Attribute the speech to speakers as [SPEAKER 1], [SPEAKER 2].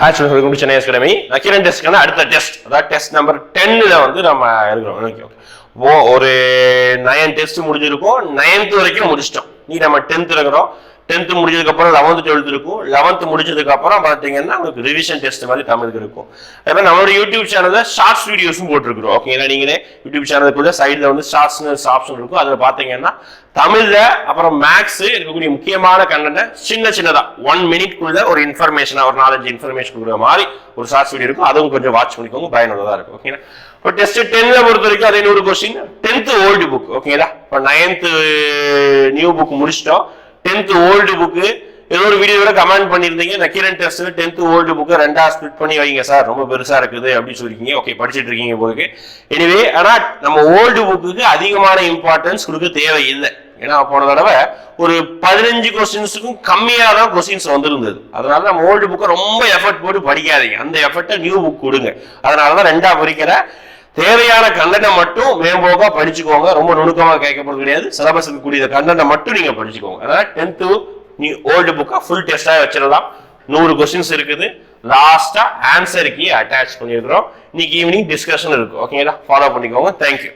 [SPEAKER 1] Actually welcome to Chennai Academy Nakkeeran டெஸ்ட்க்கான அடுத்த test அதாவது test number டென்னில் வந்து நம்ம இருக்கிறோம். ஓகே ஓகே ஓ ஒரு நயன் டெஸ்ட் முடிஞ்சிருக்கும். நைன்த் வரைக்கும் முடிச்சிட்டோம். நீ நம்ம டென்த் இருக்கிறோம். டென்த்து முடிஞ்சதுக்கப்புறம் லெவன்த்து டுவெல்த் இருக்கும். லெவன்த்து முடிச்சதுக்கப்புறம் பார்த்தீங்கன்னா உங்களுக்கு ரிவிஷன் டெஸ்ட் மாதிரி தமிழுக்கு இருக்கும். அதே மாதிரி நம்மளோட யூடியூப் சேனலில் ஷார்ட்ஸ் வீடியோஸும் போட்டிருக்கிறோம். ஓகேங்களா நீங்களே யூடியூப் சேனலுக்குள்ள சைடில் வந்து ஷார்ட்ஸ்னு ஆப்ஷன் இருக்கும். அதில் பார்த்தீங்கன்னா தமிழில் அப்புறம் மேக்ஸ் இருக்கக்கூடிய முக்கியமான கண்டென்ட்டை சின்ன சின்னதாக ஒன் மினிட்குள்ள ஒரு இன்ஃபர்மேஷனாக ஒரு நாலஞ்சு இன்ஃபர்மேஷன் கொடுக்குற மாதிரி ஒரு ஷார்ட்ஸ் வீடியோ இருக்கும். அதுவும் கொஞ்சம் வாட்ச் பண்ணிக்கோங்க பயனுள்ளதாக இருக்கும். ஓகேங்களா இப்போ டெஸ்ட் டென்ல பொறுத்த வரைக்கும் அதே நூறு கொஸ்டின் டென்த்து ஓல்டு புக் ஓகேங்களா இப்போ நைன்த்து நியூ புக் முடிச்சிட்டோம். டென்த் ஓல்டு புக்கு ஏதோ ஒரு வீடியோவில் கமெண்ட் பண்ணியிருந்தீங்க. Nakkeeran test tenth old book ரெண்டா ஸ்பிட் பண்ணி வைங்க சார். ரொம்ப பெருசா இருக்குது அப்படின்னு சொல்லிருக்கீங்க ஓகே படிச்சுட்டு இருக்கீங்க போலுக்கு எனிவே ஆனா நம்ம ஓல்டு புக்குக்கு அதிகமான இம்பார்ட்டன்ஸ் கொடுக்க தேவையில்லை. ஏன்னா போன தடவை ஒரு பதினஞ்சு கொஸ்டின்ஸுக்கும் கம்மியாக தான் கொஸ்டின்ஸ் வந்திருந்தது. அதனால நம்ம ஓல்டு புக்கை ரொம்ப எஃபர்ட் போட்டு படிக்காதீங்க. அந்த எஃபர்ட்டை நியூ புக் கொடுங்க. அதனால தான் ரெண்டாக பிரிக்கிறேன் தேவையான கண்டனை மட்டும் மேம்போக்கா படிச்சுக்கோங்க. ரொம்ப நுணுக்கமா கேட்கப்படுறது கிடையாது. சிலபஸ் கூடிய கண்டனை மட்டும் நீங்க படிச்சுக்கோங்க. அதனால டென்த்து நீ ஓல்டு புக்கா ஃபுல் டெஸ்டா வச்சிடலாம். நூறு கொஸ்டின்ஸ் இருக்குது. லாஸ்டா ஆன்சருக்கு அட்டாச் பண்ணியிருக்கிறோம். இன்னைக்கு ஈவினிங் டிஸ்கஷன் இருக்கும் ஓகேங்களா ஃபாலோ பண்ணிக்கோங்க. தேங்க்யூ